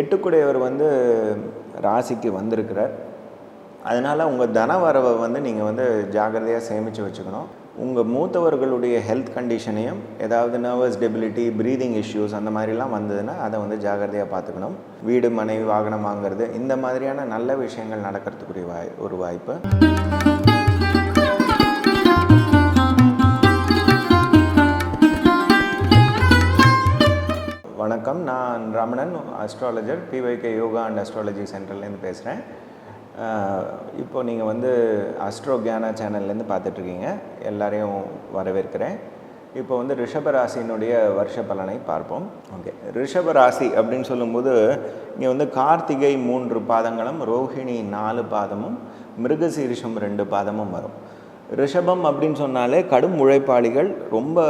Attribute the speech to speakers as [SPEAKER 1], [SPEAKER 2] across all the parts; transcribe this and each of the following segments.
[SPEAKER 1] எட்டுக்குடையவர் வந்து ராசிக்கு வந்திருக்கிறார். அதனால் உங்கள் தன வரவை வந்து நீங்கள் வந்து ஜாகிரதையாக சேமித்து வச்சுக்கணும். உங்கள் மூத்தவர்களுடைய ஹெல்த் கண்டிஷனையும் ஏதாவது நர்வஸ் டெபிலிட்டி ப்ரீதிங் இஷ்யூஸ் அந்த மாதிரிலாம் வந்ததுன்னா அதை வந்து ஜாகிரதையாக பார்த்துக்கணும். வீடு மனைவி வாகனம் வாங்குறது இந்த மாதிரியான நல்ல விஷயங்கள் நடக்கிறதுக்குரிய வாய் ஒரு வாய்ப்பு. வணக்கம். நான் Ramanan astrologer BVK yoga and astrology சென்டர்லேருந்து பேசுகிறேன். இப்போ நீங்கள் வந்து அஸ்ட்ரோ கியானா சேனல்லேருந்து பார்த்துட்ருக்கீங்க. எல்லாரையும் வரவேற்கிறேன். இப்போ வந்து ரிஷபராசினுடைய வருஷ பலனை பார்ப்போம். ஓகே. ரிஷபராசி அப்படின்னு சொல்லும்போது இங்கே வந்து கார்த்திகை மூன்று பாதங்களும் ரோஹிணி நாலு பாதமும் மிருகசீரிஷம் ரெண்டு பாதமும் வரும். ரிஷபம் அப்படின்னு சொன்னாலே கடும் உழைப்பாளிகள் ரொம்ப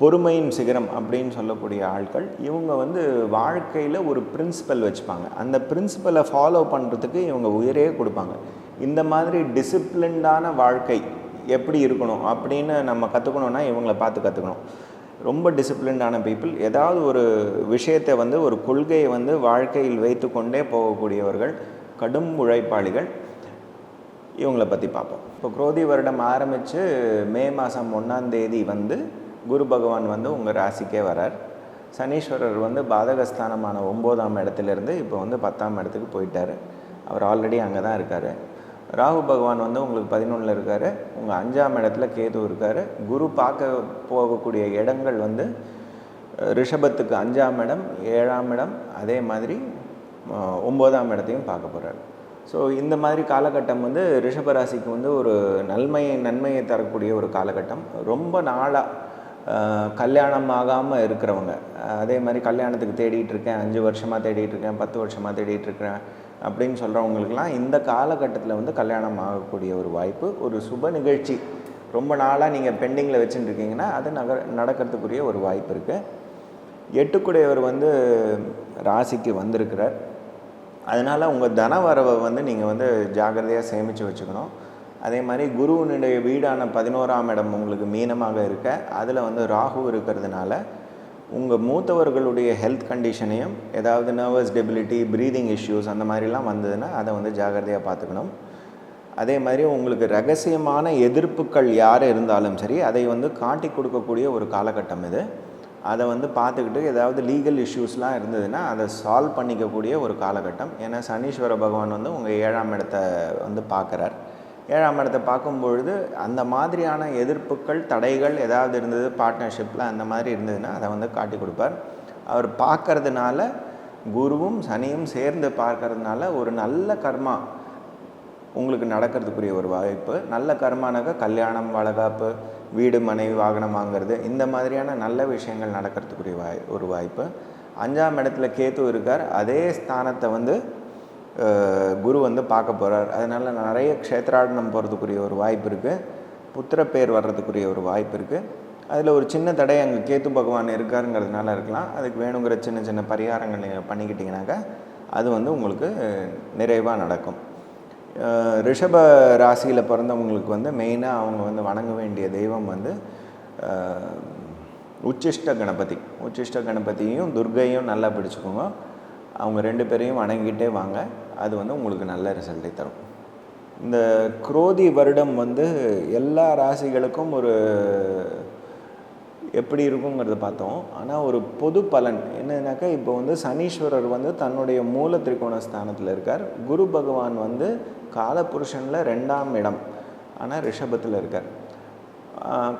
[SPEAKER 1] பொறுமையின் சிகரம் அப்படின்னு சொல்லக்கூடிய ஆட்கள் இவங்க வந்து வாழ்க்கையில் ஒரு பிரின்சிபல் வச்சுப்பாங்க. அந்த பிரின்சிபலை ஃபாலோ பண்ணுறதுக்கு இவங்க உயிரே கொடுப்பாங்க. இந்த மாதிரி டிசிப்ளின்டான வாழ்க்கை எப்படி இருக்கணும் அப்படின்னு நம்ம கற்றுக்கணுன்னா இவங்கள பார்த்து கற்றுக்கணும் ரொம்ப டிசிப்ளின்டான பீப்புள் ஏதாவது ஒரு விஷயத்தை வந்து ஒரு கொள்கையை வந்து வாழ்க்கையில் வைத்து கொண்டே போகக்கூடியவர்கள் கடும் உழைப்பாளிகள். இவங்கள பற்றி பார்ப்போம். இப்போ குரோதி வருடம் ஆரம்பித்து மே மாதம் ஒன்றாம் தேதி வந்து குரு பகவான் வந்து உங்கள் ராசிக்கே வரார். சனீஸ்வரர் வந்து பாதகஸ்தானமான ஒம்போதாம் இடத்துலேருந்து இப்போ வந்து பத்தாம் இடத்துக்கு போயிட்டார். அவர் ஆல்ரெடி அங்கே தான் இருக்கார். ராகு பகவான் வந்து உங்களுக்கு பதினொன்றில் இருக்கார். உங்கள் அஞ்சாம் இடத்துல கேது இருக்கார். குரு பார்க்க போகக்கூடிய இடங்கள் வந்து ரிஷபத்துக்கு அஞ்சாம் இடம் ஏழாம் இடம் அதே மாதிரி ஒம்போதாம் இடத்தையும் பார்க்க போகிறார் ஸோ இந்த மாதிரி காலகட்டம் வந்து ரிஷபராசிக்கு வந்து ஒரு நன்மையை நன்மையை தரக்கூடிய ஒரு காலகட்டம். ரொம்ப நாளாக கல்யாணம் ஆகாமல் இருக்கிறவங்க. அதே மாதிரி கல்யாணத்துக்கு தேடிட்டு இருக்கேன் அஞ்சு வருஷமாக தேடிட்டு இருக்கேன் பத்து வருஷமாக தேடிட்டு இருக்கிறேன் அப்படின்னு சொல்கிறவங்களுக்கெல்லாம் இந்த காலகட்டத்தில் வந்து கல்யாணம் ஆகக்கூடிய ஒரு வாய்ப்பு ஒரு சுப நிகழ்ச்சி. ரொம்ப நாளாக நீங்கள் பெண்டிங்கில் வச்சுட்டு இருக்கீங்கன்னா அது நக நடக்கிறதுக்குரிய ஒரு வாய்ப்பு இருக்குது எட்டுக்குடையவர் வந்து ராசிக்கு வந்திருக்கிறார். அதனால் உங்கள் தன வரவை வந்து நீங்கள் வந்து ஜாகிரதையாக சேமித்து வச்சுக்கணும். அதே மாதிரி குருவினுடைய வீடான பதினோராம் இடம் உங்களுக்கு மீனமாக இருக்க அதில் வந்து ராகு இருக்கிறதுனால உங்கள் மூத்தவர்களுடைய ஹெல்த் கண்டிஷனையும் ஏதாவது நர்வஸ் டெபிலிட்டி ப்ரீதிங் இஷ்யூஸ் அந்த மாதிரிலாம் வந்ததுன்னா அதை வந்து ஜாகிரதையாக பார்த்துக்கணும். அதே மாதிரி உங்களுக்கு ரகசியமான எதிர்ப்புகள் யார் இருந்தாலும் சரி அதை வந்து காட்டி கொடுக்கக்கூடிய ஒரு காலகட்டம் இது. அதை வந்து பார்த்துக்கிட்டு ஏதாவது லீகல் இஷ்யூஸ்லாம் இருந்ததுன்னா அதை சால்வ் பண்ணிக்கக்கூடிய ஒரு காலகட்டம். ஏன்னா சனீஸ்வர பகவான் வந்து உங்கள் ஏழாம் இடத்த வந்து பார்க்குறார். ஏழாம் இடத்தை பார்க்கும்பொழுது அந்த மாதிரியான எதிர்ப்புகள் தடைகள் ஏதாவது இருந்தது பார்ட்னர்ஷிப்பில் அந்த மாதிரி இருந்ததுன்னா அதை வந்து காட்டி கொடுப்பார். அவர் பார்க்கறதுனால குருவும் சனியும் சேர்ந்து பார்க்கறதுனால ஒரு நல்ல கர்மா உங்களுக்கு நடக்கிறதுக்குரிய ஒரு வாய்ப்பு. நல்ல கர்மானாக்க கல்யாணம் வளகாப்பு வீடு மனைவி வாகனம் வாங்குறது இந்த மாதிரியான நல்ல விஷயங்கள் நடக்கிறதுக்குரிய வாய் ஒரு வாய்ப்பு. அஞ்சாம் இடத்துல கேத்து இருக்கார். அதே ஸ்தானத்தை வந்து குரு வந்து பார்க்க போகிறார் அதனால் நிறைய க்ஷேத்ராடனம் போகிறதுக்குரிய ஒரு வாய்ப்பு இருக்குது புத்திர பேர் வர்றதுக்குரிய ஒரு வாய்ப்பு இருக்குது அதில் ஒரு சின்ன தடை அங்கே கேத்து பகவான் இருக்காருங்கிறதுனால இருக்கலாம். அதுக்கு வேணுங்கிற சின்ன சின்ன பரிகாரங்கள் நீங்கள் பண்ணிக்கிட்டிங்கனாக்கா அது வந்து உங்களுக்கு நிறைவாக நடக்கும். ரிஷப ராசியில் பிறந்தவங்களுக்கு வந்து மெயினாக அவங்க வந்து வணங்க வேண்டிய தெய்வம் வந்து உச்சிஷ்ட கணபதி. உச்சிஷ்ட கணபதியும் துர்க்கையும் நல்லா பிடிச்சிக்கோங்க. அவங்க ரெண்டு பேரையும் வணங்கிட்டே வாங்க. அது வந்து உங்களுக்கு நல்ல ரிசல்ட்டை தரும். இந்த குரோதி வருடம் வந்து எல்லா ராசிகளுக்கும் ஒரு எப்படி இருக்குங்கிறத பார்த்தோம். ஆனால் ஒரு பொது பலன் என்னன்னாக்கா இப்போ வந்து சனீஸ்வரர் வந்து தன்னுடைய மூல திரிகோண ஸ்தானத்தில் இருக்கார். குரு பகவான் வந்து காலபுருஷனில் ரெண்டாம் இடம். ஆனால் ரிஷபத்தில் இருக்கார்.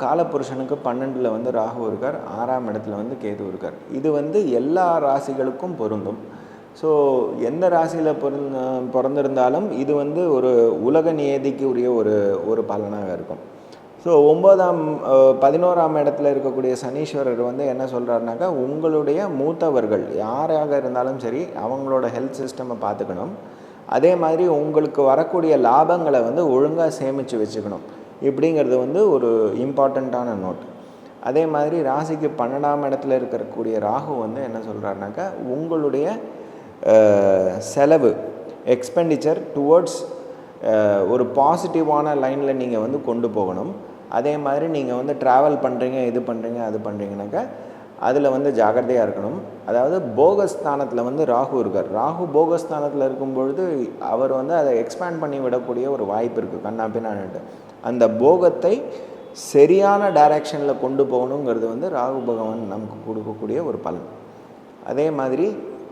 [SPEAKER 1] காலபுருஷனுக்கு பன்னெண்டில் வந்து ராகு இருக்கார். ஆறாம் இடத்துல வந்து கேது இருக்கார். இது வந்து எல்லா ராசிகளுக்கும் பொருந்தும். ஸோ எந்த ராசியில் பிறந்த பிறந்திருந்தாலும் இது வந்து ஒரு உலக நியதிக்கு உரிய ஒரு ஒரு பலனாக இருக்கும். ஸோ ஒம்போதாம் பதினோராம் இடத்துல இருக்கக்கூடிய சனீஸ்வரர் வந்து என்ன சொல்கிறாருனாக்கா உங்களுடைய மூத்தவர்கள் யாராக இருந்தாலும் சரி அவங்களோட ஹெல்த் சிஸ்டமை பார்த்துக்கணும். அதே மாதிரி உங்களுக்கு வரக்கூடிய லாபங்களை வந்து ஒழுங்காக சேமித்து வச்சுக்கணும். இப்படிங்கிறது வந்து ஒரு இம்பார்ட்டண்ட்டான நோட். அதே மாதிரி ராசிக்கு பன்னெண்டாம் இடத்துல இருக்கக்கூடிய ராகு வந்து என்ன சொல்கிறாருனாக்கா உங்களுடைய செலவு எக்ஸ்பெண்டிச்சர் டுவர்ட்ஸ் ஒரு பாசிட்டிவான லைனில் நீங்கள் வந்து கொண்டு போகணும். அதே மாதிரி நீங்கள் வந்து ட்ராவல் பண்ணுறீங்க இது பண்ணுறீங்க அது பண்ணுறீங்கனாக்கா அதில் வந்து ஜாகிரதையாக இருக்கணும். அதாவது போகஸ்தானத்தில் வந்து ராகு இருக்கார். ராகு போகஸ்தானத்தில் இருக்கும் பொழுது அவர் வந்து அதை எக்ஸ்பேண்ட் பண்ணி விடக்கூடிய ஒரு வாய்ப்பு இருக்குது கண்ணா பின்னான்ட்டு அந்த போகத்தை சரியான டைரக்ஷனில் கொண்டு போகணுங்கிறது வந்து ராகு பகவான் நமக்கு கொடுக்கக்கூடிய ஒரு பலன். அதே மாதிரி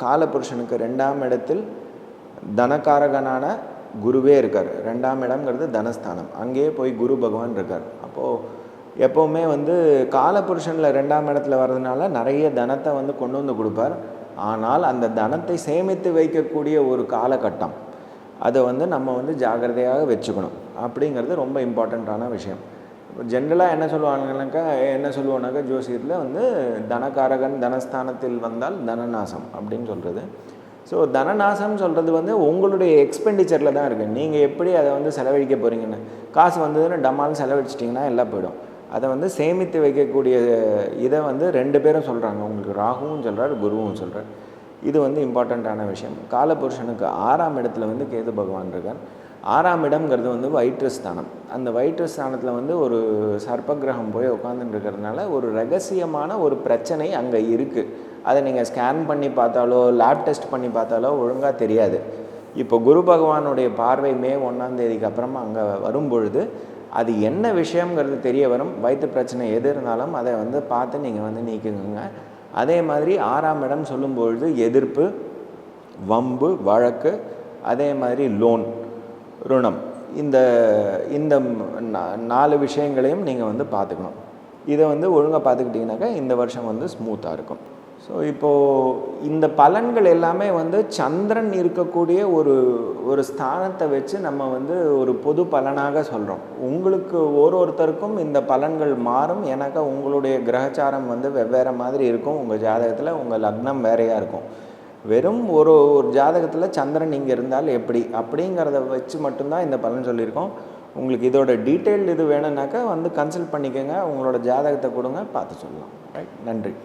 [SPEAKER 1] காலபுருஷனுக்கு ரெண்டாம் இடத்தில் தனகாரகனான குருவே இருக்கார். ரெண்டாம் இடம்ங்கிறது தனஸ்தானம். அங்கேயே போய் குரு பகவான் இருக்கார். அப்போது எப்போவுமே வந்து காலபுருஷனில் ரெண்டாம் இடத்துல வர்றதுனால நிறைய தனத்தை வந்து கொண்டு வந்து கொடுப்பார். ஆனால் அந்த தனத்தை சேமித்து வைக்கக்கூடிய ஒரு காலகட்டம் அதை வந்து நம்ம வந்து ஜாகிரதையாக வச்சுக்கணும். அப்படிங்கிறது ரொம்ப இம்பார்ட்டண்ட்டான விஷயம். ஜென்ரலாக என்ன சொல்லுவாங்கனாக்கா என்ன சொல்லுவோம்னாக்கா ஜோசியத்தில் வந்து தனகாரகன் தனஸ்தானத்தில் வந்தால் தனநாசம் அப்படின்னு சொல்கிறது ஸோ தனநாசம் சொல்கிறது வந்து உங்களுடைய எக்ஸ்பெண்டிச்சரில் தான் இருக்குது நீங்கள் எப்படி அதை வந்து செலவழிக்க போகிறீங்கன்னு காசு வந்ததுன்னு டம்மாலும் செலவழிச்சிட்டிங்கன்னா எல்லாம் போயிடும். அதை வந்து சேமித்து வைக்கக்கூடிய இதை வந்து ரெண்டு பேரும் சொல்கிறாங்க உங்களுக்கு ராகுவும் சொல்கிறார் குருவும் சொல்கிறார் இது வந்து இம்பார்ட்டண்ட்டான விஷயம். காலபுருஷனுக்கு ஆறாம் இடத்துல வந்து கேது பகவான் இருக்கார். ஆறாம் இடம்ங்கிறது வந்து வயிற்று ஸ்தானம். அந்த வயிற்று ஸ்தானத்தில் வந்து ஒரு சர்ப்ப கிரகம் போய் உட்காந்துட்டு இருக்கிறதுனால ஒரு ரகசியமான ஒரு பிரச்சனை அங்கே இருக்குது அதை நீங்கள் ஸ்கேன் பண்ணி பார்த்தாலோ லேப் டெஸ்ட் பண்ணி பார்த்தாலோ ஒழுங்காக தெரியாது. இப்போ குரு பகவானுடைய பார்வை மே ஒன்றாம் தேதிக்கு அப்புறமா அங்கே வரும்பொழுது அது என்ன விஷயங்கிறது தெரிய வரும். வயிற்று பிரச்சனை எது இருந்தாலும் அதை வந்து பார்த்து நீங்கள் வந்து நீக்குங்க அதே மாதிரி ஆறாம் இடம் சொல்லும்பொழுது எதிர்ப்பு வம்பு வழக்கு அதே மாதிரி லோன். ருணம். இந்த இந்த நாலு விஷயங்களையும் நீங்கள் வந்து பார்த்துக்கணும். இதை வந்து ஒழுங்காக பார்த்துக்கிட்டிங்கனாக்கா இந்த வருஷம் வந்து ஸ்மூத்தாக இருக்கும். ஸோ இப்போது இந்த பலன்கள் எல்லாமே வந்து சந்திரன் இருக்கக்கூடிய ஒரு ஒரு ஸ்தானத்தை வச்சு நம்ம வந்து ஒரு பொது பலனாக சொல்கிறோம் உங்களுக்கு ஒரு ஒருத்தருக்கும் இந்த பலன்கள் மாறும். ஏன்னாக்கா உங்களுடைய கிரகச்சாரம் வந்து வெவ்வேறு மாதிரி இருக்கும். உங்கள் ஜாதகத்தில் உங்கள் லக்னம் வேறையாக இருக்கும். வெறும் ஒரு ஒரு ஜாதகத்தில் சந்திரன் இங்கே இருந்தால் எப்படி? அப்படிங்கிறத வச்சு மட்டும்தான் இந்த பலன் சொல்லியிருக்கோம். உங்களுக்கு இதோட டீட்டெயில் இது வேணும்னாக்கா வந்து கன்சல்ட் பண்ணிக்கோங்க. உங்களோட ஜாதகத்தை கொடுங்க. பார்த்து சொல்லலாம். ரைட் நன்றி.